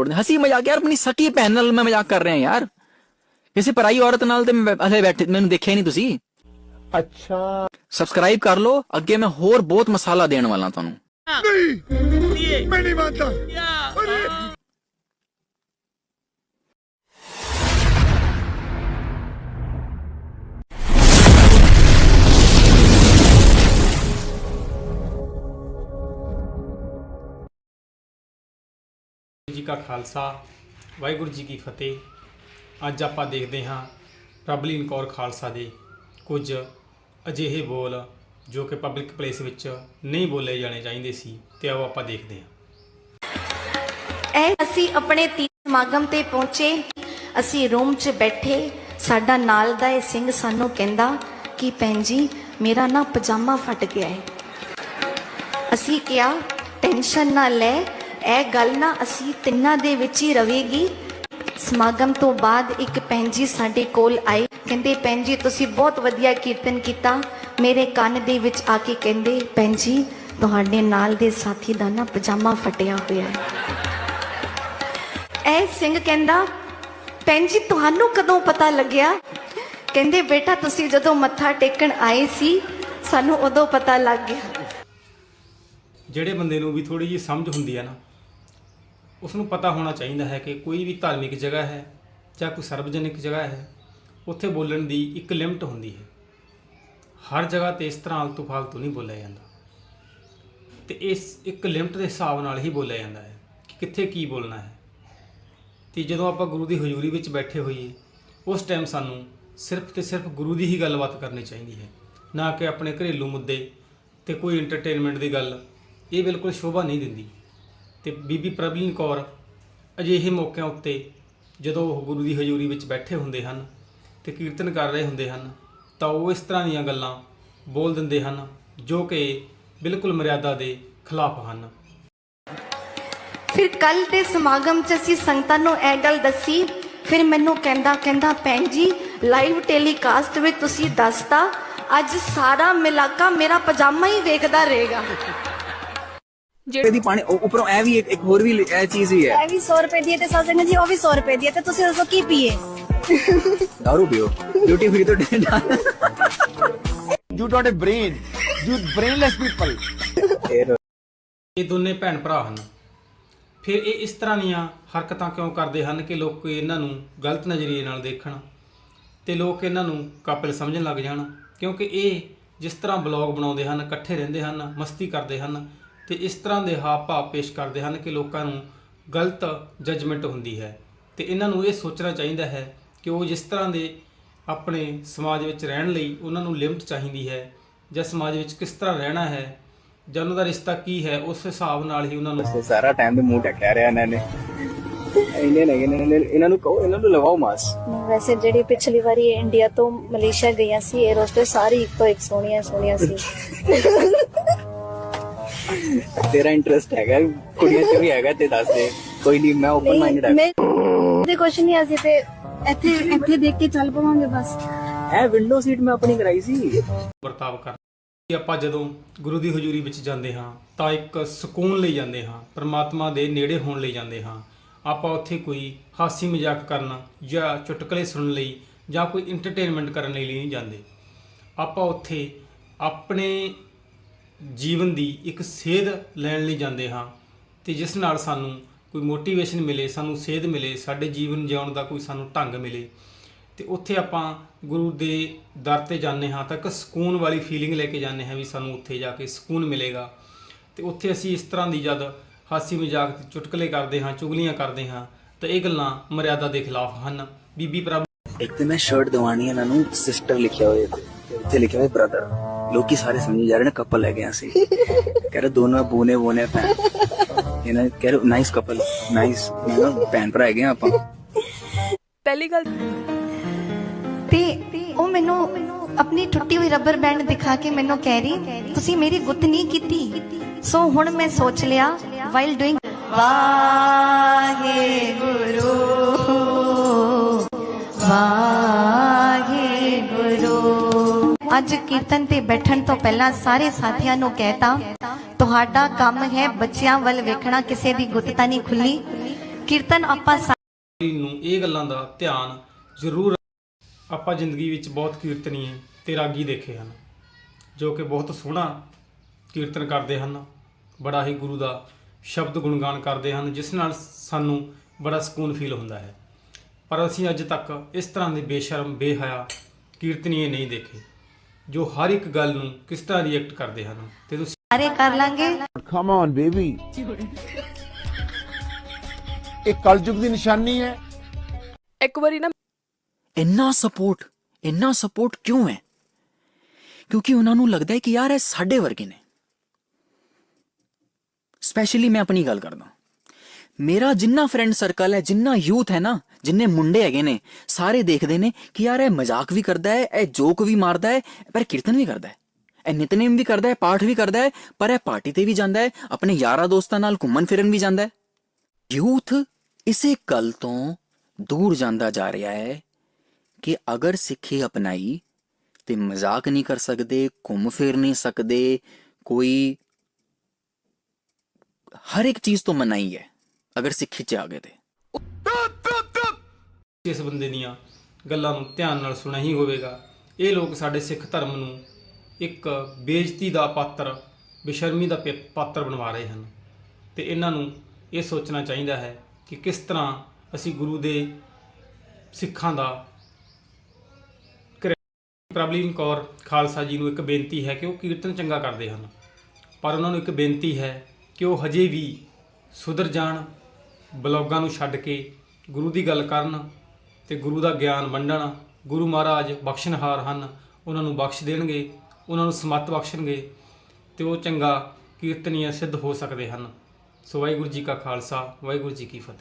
ਤੋੜਨੇ ਹਸੀ ਮਜ਼ਾਕ ਯਾਰ ਆਪਣੀ ਸਕੀ ਭੈਣ ਨਾਲ ਮੈਂ ਮਜ਼ਾਕ ਕਰ ਰਿਹਾ ਯਾਰ ਕਿਸੇ ਪਰਾਈ ਔਰਤ ਨਾਲ ਤੇ ਹਲੇ ਬੈਠੇ ਮੈਨੂੰ ਦੇਖਿਆ ਨਹੀਂ ਤੁਸੀਂ ਅੱਛਾ ਸਬਸਕ੍ਰਾਈਬ ਕਰ ਲਓ ਅੱਗੇ ਮੈਂ ਹੋਰ ਬਹੁਤ ਮਸਾਲਾ ਦੇਣ ਵਾਲਾ ਤੁਹਾਨੂੰ ਨਹੀਂ ਮੈਂ ਨਹੀਂ ਮੰਨਦਾ ਕਾ ਖਾਲਸਾ, ਵਾਹਿਗੁਰੂ ਜੀ ਕੀ ਫਤਿਹ। ਅੱਜ ਆਪਾਂ ਦੇਖਦੇ ਹਾਂ ਪ੍ਰਭਲੀਨ ਕੌਰ ਖਾਲਸਾ ਦੇ ਕੁਝ ਅਜਿਹੇ ਬੋਲ ਜੋ ਕਿ ਪਬਲਿਕ ਪਲੇਸ ਵਿੱਚ ਨਹੀਂ ਬੋਲੇ ਜਾਣੇ ਚਾਹੀਦੇ ਸੀ ਤੇ ਆਓ ਆਪਾਂ ਦੇਖਦੇ ਹਾਂ। ਇਹ ਅਸੀਂ ਆਪਣੇ ਤੀ ਸਮਾਗਮ ਤੇ ਪਹੁੰਚੇ। ਅਸੀਂ ਰੂਮ 'ਚ ਬੈਠੇ। ਸਾਡਾ ਨਾਲ ਦਾ ਇਹ ਸਿੰਘ ਸਾਨੂੰ ਕਹਿੰਦਾ ਕਿ ਭੈਣ ਜੀ, ਮੇਰਾ ਨਾ ਪਜਾਮਾ ਫਟ ਗਿਆ ਹੈ। ਅਸੀਂ ਕਿਹਾ ਟੈਨਸ਼ਨ ਨਾ ਲੈ। ਇਹ ਗੱਲ ਨਾ ਅਸੀਂ ਤਿੰਨਾਂ ਦੇ ਵਿੱਚ ਹੀ ਰਵੇਗੀ। ਸਮਾਗਮ ਤੋਂ ਬਾਅਦ ਇੱਕ ਭੈਣ ਜੀ ਸਾਡੇ ਕੋਲ ਆਏ। ਕਹਿੰਦੇ, ਭੈਣ ਜੀ, ਤੁਸੀਂ ਬਹੁਤ ਵਧੀਆ ਕੀਰਤਨ ਕੀਤਾ। ਮੇਰੇ ਕੰਨ ਦੇ ਵਿੱਚ ਆ ਕੇ ਕਹਿੰਦੇ, ਭੈਣ ਜੀ, ਤੁਹਾਡੇ ਨਾਲ ਦੇ ਸਾਥੀ ਦਾ ਨਾ ਪਜਾਮਾ ਫਟਿਆ ਹੋਇਆ ਹੈ। ਇਹ ਸਿੰਘ ਕਹਿੰਦਾ, ਭੈਣ ਜੀ, ਤੁਹਾਨੂੰ ਕਦੋਂ ਪਤਾ ਲੱਗਿਆ? ਕਹਿੰਦੇ, ਬੇਟਾ, ਤੁਸੀਂ ਜਦੋਂ ਮੱਥਾ ਟੇਕਣ ਆਏ ਸੀ, ਸਾਨੂੰ ਉਦੋਂ ਪਤਾ ਲੱਗ ਗਿਆ। ਜਿਹੜੇ ਬੰਦੇ ਨੂੰ ਵੀ ਥੋੜੀ ਜਿਹੀ ਸਮਝ ਹੁੰਦੀ ਆ ਨਾ ਉਸ ਨੂੰ ਪਤਾ ਹੋਣਾ ਚਾਹੀਦਾ ਹੈ ਕਿ ਕੋਈ ਵੀ ਧਾਰਮਿਕ ਜਗ੍ਹਾ ਹੈ ਜਾਂ ਕੋਈ ਸਰਵਜਨਿਕ ਜਗ੍ਹਾ ਹੈ, ਉੱਥੇ ਬੋਲਣ ਦੀ ਇੱਕ ਲਿਮਟ ਹੁੰਦੀ ਹੈ। ਹਰ ਜਗ੍ਹਾ ਤੇ ਇਸ ਤਰ੍ਹਾਂ ਆਲਤੂ ਫਾਲਤੂ ਨਹੀਂ ਬੋਲਿਆ ਜਾਂਦਾ। ਤੇ ਇਸ ਇੱਕ ਲਿਮਟ ਦੇ ਹਿਸਾਬ ਨਾਲ ਹੀ ਬੋਲਿਆ ਜਾਂਦਾ ਹੈ ਕਿ ਕਿੱਥੇ ਕੀ ਬੋਲਣਾ ਹੈ। ਤੇ ਜਦੋਂ ਆਪਾਂ ਗੁਰੂ ਦੀ ਹਜ਼ੂਰੀ ਵਿੱਚ ਬੈਠੇ ਹੋਈਏ, ਉਸ ਟਾਈਮ ਸਾਨੂੰ ਸਿਰਫ ਤੇ ਸਿਰਫ ਗੁਰੂ ਦੀ ਹੀ ਗੱਲਬਾਤ ਕਰਨੀ ਚਾਹੀਦੀ ਹੈ, ਨਾ ਕਿ ਆਪਣੇ ਘਰੇਲੂ ਮੁੱਦੇ ਤੇ ਕੋਈ ਐਂਟਰਟੇਨਮੈਂਟ ਦੀ ਗੱਲ। ਇਹ ਬਿਲਕੁਲ ਸ਼ੋਭਾ ਨਹੀਂ ਦਿੰਦੀ। ਤੇ ਬੀਬੀ ਪ੍ਰਭਲੀਨ ਕੌਰ ਅਜਿਹੇ ਮੌਕਿਆਂ ਉੱਤੇ ਜਦੋਂ ਉਹ ਗੁਰੂ ਦੀ ਹਜ਼ੂਰੀ ਵਿੱਚ ਬੈਠੇ ਹੁੰਦੇ ਹਨ ਤੇ ਕੀਰਤਨ ਕਰ ਰਹੇ ਹੁੰਦੇ ਹਨ, ਤਾਂ ਉਹ ਇਸ ਤਰ੍ਹਾਂ ਦੀਆਂ ਗੱਲਾਂ ਬੋਲ ਦਿੰਦੇ ਹਨ ਜੋ ਕਿ ਬਿਲਕੁਲ ਮਰਿਆਦਾ ਦੇ ਖਿਲਾਫ ਹਨ। ਫਿਰ ਕੱਲ ਦੇ ਸਮਾਗਮ 'ਚ ਅਸੀਂ ਸੰਗਤਾਂ ਨੂੰ ਇਹ ਗੱਲ ਦੱਸੀ, ਫਿਰ ਮੈਨੂੰ ਕਹਿੰਦਾ ਕਹਿੰਦਾ, ਭੈਣ ਜੀ ਲਾਈਵ ਟੈਲੀਕਾਸਟ ਵਿੱਚ ਤੁਸੀਂ ਦੱਸਤਾ, ਅੱਜ ਸਾਰਾ ਮਿਲਾਕਾ ਮੇਰਾ ਪਜਾਮਾ ਹੀ ਵੇਖਦਾ ਰਹੇਗਾ। ਜਿਹੜੀ ਦੀ ਪਾਣੀ ਉੱਪਰੋਂ ਇਹ ਵੀ ਇੱਕ ਹੋਰ ਵੀ ਲ- ਚੀਜ਼ ਵੀ ਹੈ। ਇਹ ਵੀ 100 ਰੁਪਏ ਦੀ ਹੈ ਤੇ ਸਾਜਨ ਜੀ ਉਹ ਵੀ 100 ਰੁਪਏ ਦੀ ਹੈ ਤੇ ਤੁਸੀਂ ਦੱਸੋ ਕੀ ਪੀਏ? ਦਾਰੂ ਪੀਓ। ਡਿਊਟੀ ਫ੍ਰੀ ਤੋਂ You not a brain. You brainless people. ਫੇਰ। ਇਹ ਦੋਨੇ ਭੈਣ ਭਰਾ ਹਨ। ਫਿਰ ਇਹ ਇਸ ਤਰ੍ਹਾਂ ਦੀਆਂ ਹਰਕਤਾਂ ਕਿਉਂ ਕਰਦੇ ਹਨ ਕਿ ਲੋਕ ਇਹਨਾਂ ਨੂੰ ਗਲਤ ਨਜ਼ਰੀਏ ਨਾਲ ਦੇਖਣ ਤੇ ਲੋਕ ਇਹਨਾਂ ਨੂੰ ਕਪਲ ਸਮਝਣ ਲੱਗ ਜਾਣ? ਕਿਉਂਕਿ ਇਹ ਜਿਸ ਤਰ੍ਹਾਂ ਬਲੌਗ ਬਣਾਉਂਦੇ ਹਨ ਇਕੱਠੇ ਰਹਿੰਦੇ ਹਨ ਮਸਤੀ ਕਰਦੇ ਹਨ ਤੇ ਇਸ ਤਰ੍ਹਾਂ ਦੇ ਹਾਵ ਭਾਵ ਪੇਸ਼ ਕਰਦੇ ਹਨ ਕਿ ਲੋਕਾਂ ਨੂੰ ਗਲਤ ਜਜਮੈਂਟ ਹੁੰਦੀ ਹੈ। ਤੇ ਇਹਨਾਂ ਨੂੰ ਇਹ ਸੋਚਣਾ ਚਾਹੀਦਾ ਹੈ ਕਿ ਉਹ ਜਿਸ ਤਰ੍ਹਾਂ ਦੇ ਆਪਣੇ ਸਮਾਜ ਵਿੱਚ ਰਹਿਣ ਲਈ ਉਹਨਾਂ ਨੂੰ ਲਿਮਟ ਚਾਹੀਦੀ ਹੈ ਜਾਂ ਸਮਾਜ ਵਿੱਚ ਕਿਸ ਤਰ੍ਹਾਂ ਰਹਿਣਾ ਹੈ ਜਾਂ ਉਹਨਾਂ ਦਾ ਰਿਸ਼ਤਾ ਕੀ ਹੈ ਉਸ ਹਿਸਾਬ ਨਾਲ ਹੀ ਉਹਨਾਂ ਨੂੰ ਸਾਰਾ ਟਾਈਮ ਤੇ ਮੂੰਹ ਟੱਕਿਆ ਰਿਹਾ ਇਹਨਾਂ ਨੇ। ਇਹਨੇ ਨਹੀਂ ਇਹਨਾਂ ਨੇ ਇਹਨਾਂ ਨੂੰ ਕਹੋ ਇਹਨਾਂ ਨੂੰ ਲਵਾਓ ਮਾਸ। ਵੈਸੇ ਜਿਹੜੀ ਪਿਛਲੀ ਵਾਰੀ ਇੰਡੀਆ ਤੋਂ ਮਲੇਸ਼ੀਆ ਗਈਆਂ ਸੀ 에ਅਰ ਹੋਸਟਸ ਸਾਰੀ ਇੱਕ ਤੋਂ ਇੱਕ ਸੋਹਣੀਆਂ ਸੋਹਣੀਆਂ ਸੀ। ਤੇਰਾ ਇੰਟਰਸਟ ਹੈਗਾ ਕੁੜੀਆਂ 'ਚ ਵੀ ਹੈਗਾ ਤੇ ਦੱਸ ਦੇ। ਕੋਈ ਨਹੀਂ ਮੈਂ ਓਪਨ ਮਾਈਂਡਡ ਹਾਂ ਮੈਂ ਤੇ ਕੁਛ ਨਹੀਂ ਅਸੀਂ ਤੇ ਇੱਥੇ ਇੱਥੇ ਦੇਖ ਕੇ ਚੱਲ ਪਵਾਂਗੇ ਬਸ। ਇਹ ਵਿੰਡੋ ਸੀਟ ਮੈਂ ਆਪਣੀ ਕਰਾਈ ਸੀ। ਵਰਤਾਵ ਕਰ। ਕਿ ਆਪਾਂ ਜਦੋਂ ਗੁਰੂ ਦੀ ਹਜ਼ੂਰੀ ਵਿੱਚ ਜਾਂਦੇ ਹਾਂ ਤਾਂ ਇੱਕ ਸਕੂਨ ਲਈ ਜਾਂਦੇ ਹਾਂ ਪਰਮਾਤਮਾ ਦੇ ਨੇੜੇ ਹੋਣ ਲਈ ਜਾਂਦੇ ਹਾਂ। ਆਪਾਂ ਉੱਥੇ ਕੋਈ ਹਾਸੀ ਮਜ਼ਾਕ ਕਰਨ ਜਾਂ ਚੁਟਕਲੇ ਸੁਣਨ ਲਈ ਜਾਂ ਕੋਈ ਐਂਟਰਟੇਨਮੈਂਟ ਕਰਨ ਲਈ ਨਹੀਂ ਜਾਂਦੇ। ਆਪਾਂ ਉੱਥੇ ਆਪਣੇ ਜੀਵਨ ਦੀ ਇੱਕ ਸੇਧ ਲੈਣ ਲਈ ਜਾਂਦੇ ਹਾਂ ਤੇ ਜਿਸ ਨਾਲ ਸਾਨੂੰ ਕੋਈ ਮੋਟੀਵੇਸ਼ਨ ਮਿਲੇ, ਸਾਨੂੰ ਸੇਧ ਮਿਲੇ, ਸਾਡੇ ਜੀਵਨ ਜਿਉਣ ਦਾ ਕੋਈ ਸਾਨੂੰ ਢੰਗ ਮਿਲੇ। ਤੇ ਉੱਥੇ ਆਪਾਂ ਗੁਰੂ ਦੇ ਦਰ ਤੇ ਜਾਂਦੇ ਹਾਂ ਤਾਂ ਇੱਕ ਸਕੂਨ ਵਾਲੀ ਫੀਲਿੰਗ ਲੈ ਕੇ ਜਾਂਦੇ ਹਾਂ ਵੀ ਸਾਨੂੰ ਉੱਥੇ ਜਾ ਕੇ ਸਕੂਨ ਮਿਲੇਗਾ। ਤੇ ਉੱਥੇ ਅਸੀਂ ਇਸ ਤਰ੍ਹਾਂ ਦੀ ਜਦ ਹਾਸੀ ਮਜ਼ਾਕ ਤੇ ਚੁਟਕਲੇ ਕਰਦੇ ਹਾਂ, ਚੁਗਲੀਆਂ ਕਰਦੇ ਹਾਂ, ਤਾਂ ਇਹ ਗੱਲਾਂ ਮਰਿਆਦਾ ਦੇ ਖਿਲਾਫ ਹਨ। ਬੀਬੀ ਪ੍ਰਭ ਇੱਕ ਤੇ ਮੈਂ ਸ਼ਰਟ ਦਵਾਣੀ ਇਹਨਾਂ ਨੂੰ ਸਿਸਟਰ ਲਿਖਿਆ ਹੋਇਆ। ਤੇ ਉੱਤੇ ਲਿਖਿਆ ਹੋਇਆ ਬ੍ਰਦਰ ਲੋਕੀ ਸਾਰੇ ਸਮਝੀ ਜਾ ਰਹੇ ਨੇ ਕਪਲ ਲੈ ਗਿਆ ਸੀ ਕਹਿ ਰਹੇ ਦੋਨੋਂ ਬੂਨੇ ਬੂਨੇ ਭੈਣ। ਇਹਨਾਂ ਕਹਿ ਰਹੇ ਨਾਈਸ ਕਪਲ ਨਾਈਸ ਭੈਣ ਭਰਾ ਹੈਗੇ ਆ ਆਪਾਂ। ਪਹਿਲੀ ਗੱਲ ਤੇ ਉਹ ਮੈਨੂੰ ਆਪਣੀ ਟੁੱਟੀ ਹੋਈ ਰਬਰ ਬੈਂਡ ਦਿਖਾ ਕੇ ਮੈਨੂੰ ਕਹਿ ਰਹੀ ਤੁਸੀਂ ਮੇਰੀ ਗੁੱਤ ਨਹੀਂ ਕੀਤੀ। ਸੋ ਹੁਣ ਮੈਂ ਸੋਚ ਲਿਆ ਵਾਈਲ ਡੂਇੰਗ ਵਾਹਿਗੁਰੂ ਵਾਹਿਗੁਰੂ ਅੱਜ ਕੀਰਤਨ ਤੇ ਬੈਠਣ ਤੋਂ ਪਹਿਲਾਂ ਸਾਰੇ ਸਾਥੀਆਂ ਨੂੰ ਕਹਿਤਾ, ਤੁਹਾਡਾ ਕੰਮ ਹੈ ਬੱਚਿਆਂ ਵੱਲ ਵੇਖਣਾ, ਕਿਸੇ ਦੀ ਗੁੱਤਤਾ ਨਹੀਂ ਖੁੱਲੀ ਕੀਰਤਨ ਆਪਾਂ ਨੂੰ ਇਹ ਗੱਲਾਂ ਦਾ ਧਿਆਨ ਜ਼ਰੂਰ ਆਪਾਂ ਜ਼ਿੰਦਗੀ ਵਿੱਚ ਬਹੁਤ ਕੀਰਤਨੀਏ ਤੇ ਰਾਗੀ ਦੇਖੇ ਹਨ, ਜੋ ਕਿ ਬਹੁਤ ਸੋਹਣਾ ਕੀਰਤਨ ਕਰਦੇ ਹਨ। ਬੜਾ ਹੀ ਗੁਰੂ ਦਾ ਸ਼ਬਦ ਗੁਣਗਾਨ ਕਰਦੇ ਹਨ, ਜਿਸ ਨਾਲ ਸਾਨੂੰ ਬੜਾ ਸਕੂਨ ਫੀਲ ਹੁੰਦਾ ਹੈ। ਪਰ ਅਸੀਂ ਅੱਜ ਤੱਕ ਇਸ ਤਰ੍ਹਾਂ ਦੇ ਬੇਸ਼ਰਮ, ਬੇਹਇਆ ਕੀਰਤਨੀਏ ਨਹੀਂ ਦੇਖੇ। ਜੋ ਹਰ ਇੱਕ ਗੱਲ ਨੂੰ ਕਿਸ ਤਰ੍ਹਾਂ ਰਿਐਕਟ ਕਰਦੇ ਹਨ। ਤੇ ਤੁਸੀਂ ਸਾਰੇ ਕਰ ਲਾਂਗੇ। Come on, baby. ਇਹ ਕਲਯੁਗ ਦੀ ਨਿਸ਼ਾਨੀ ਹੈ। ਇੱਕ ਵਾਰੀ ਨਾ ਇੰਨਾ ਸਪੋਰਟ ਇੰਨਾ ਸਪੋਰਟ ਕਿਉਂ ਹੈ? ਕਿਉਂਕਿ ਉਹਨਾਂ ਨੂੰ ਲੱਗਦਾ ਹੈ ਕਿ ਯਾਰ ਇਹ ਸਾਡੇ ਵਰਗੇ ਨੇ। ਸਪੈਸ਼ਲੀ ਮੈਂ ਆਪਣੀ ਗੱਲ ਕਰਦਾ। ਮੇਰਾ ਜਿੰਨਾ ਫਰੈਂਡ ਸਰਕਲ ਹੈ, ਜਿੰਨਾ ਯੂਥ ਹੈ ਨਾ, ਜਿੰਨੇ ਮੁੰਡੇ ਹੈਗੇ ਨੇ, ਸਾਰੇ ਦੇਖਦੇ ਨੇ ਕਿ ਯਾਰ ਇਹ ਮਜ਼ਾਕ ਵੀ ਕਰਦਾ ਹੈ, ਇਹ ਜੋਕ ਵੀ ਮਾਰਦਾ ਹੈ, ਪਰ ਕੀਰਤਨ ਵੀ ਕਰਦਾ ਹੈ। ਇਹ ਨਿਤਨੇਮ ਵੀ ਕਰਦਾ ਹੈ, ਪਾਠ ਵੀ ਕਰਦਾ ਹੈ, ਪਰ ਇਹ ਪਾਰਟੀ ਤੇ ਵੀ ਜਾਂਦਾ ਹੈ, ਆਪਣੇ ਯਾਰਾਂ ਦੋਸਤਾਂ ਨਾਲ ਘੁੰਮਣ ਫਿਰਨ ਵੀ ਜਾਂਦਾ ਹੈ। ਯੂਥ ਇਸੇ ਗੱਲ ਤੋਂ ਦੂਰ ਜਾਂਦਾ ਜਾ ਰਿਹਾ ਹੈ ਕਿ ਅਗਰ ਸਿੱਖੀ ਅਪਣਾਈ ਤੇ ਮਜ਼ਾਕ ਨਹੀਂ ਕਰ ਸਕਦੇ, ਘੁੰਮ ਫਿਰ ਨਹੀਂ ਸਕਦੇ, ਕੋਈ ਹਰ ਇੱਕ ਚੀਜ਼ ਤੋਂ ਮਨਾਈ ਹੈ। ਅਗਰ ਸਿੱਖੀ ਚ ਆ ਗਏ ਤੇ। ਇਸ ਬੰਦੇ ਦੀਆਂ ਗੱਲਾਂ ਨੂੰ ਧਿਆਨ ਨਾਲ ਸੁਣਿਆ ਹੀ ਹੋਵੇਗਾ, ਇਹ ਲੋਕ ਸਾਡੇ ਸਿੱਖ ਧਰਮ ਨੂੰ ਇੱਕ ਬੇਇੱਜ਼ਤੀ ਦਾ ਪਾਤਰ, ਬੇਸ਼ਰਮੀ ਦਾ ਪੇ- ਪਾਤਰ ਬਣਵਾ ਰਹੇ ਹਨ। ਤੇ ਇਹਨਾਂ ਨੂੰ ਇਹ ਸੋਚਣਾ ਚਾਹੀਦਾ ਹੈ ਕਿ ਕਿਸ ਤਰ੍ਹਾਂ ਅਸੀਂ ਗੁਰੂ ਦੇ ਸਿੱਖਾਂ ਦਾ ਪ੍ਰਭਲੀਨ ਕੌਰ ਖਾਲਸਾ ਜੀ ਨੂੰ ਇੱਕ ਬੇਨਤੀ ਹੈ ਕਿ ਉਹ ਕੀਰਤਨ ਚੰਗਾ ਕਰਦੇ ਹਨ। ਪਰ ਉਹਨਾਂ ਨੂੰ ਇੱਕ ਬੇਨਤੀ ਹੈ ਕਿ ਉਹ ਹਜੇ ਵੀ ਸੁਧਰ ਜਾਣ ਬਲੌਗਾਂ ਨੂੰ ਛੱਡ ਕੇ ਗੁਰੂ ਦੀ ਗੱਲ ਕਰਨ ਤੇ ਗੁਰੂ ਦਾ ਗਿਆਨ ਵੰਡਣ, ਗੁਰੂ ਮਹਾਰਾਜ ਬਖਸ਼ਣਹਾਰ ਹਨ, ਉਹਨਾਂ ਨੂੰ ਬਖਸ਼ ਦੇਣਗੇ, ਉਹਨਾਂ ਨੂੰ ਸਮੱਤ ਬਖਸ਼ਣਗੇ ਤੇ ਉਹ ਚੰਗਾ ਕੀਰਤਨੀय ਸਿੱਧ ਹੋ ਸਕਦੇ ਹਨ। ਸੋ ਵਾਹਿਗੁਰੂ ਜੀ ਕਾ ਖਾਲਸਾ, ਵਾਹਿਗੁਰੂ ਜੀ ਕੀ ਫਤਿਹ।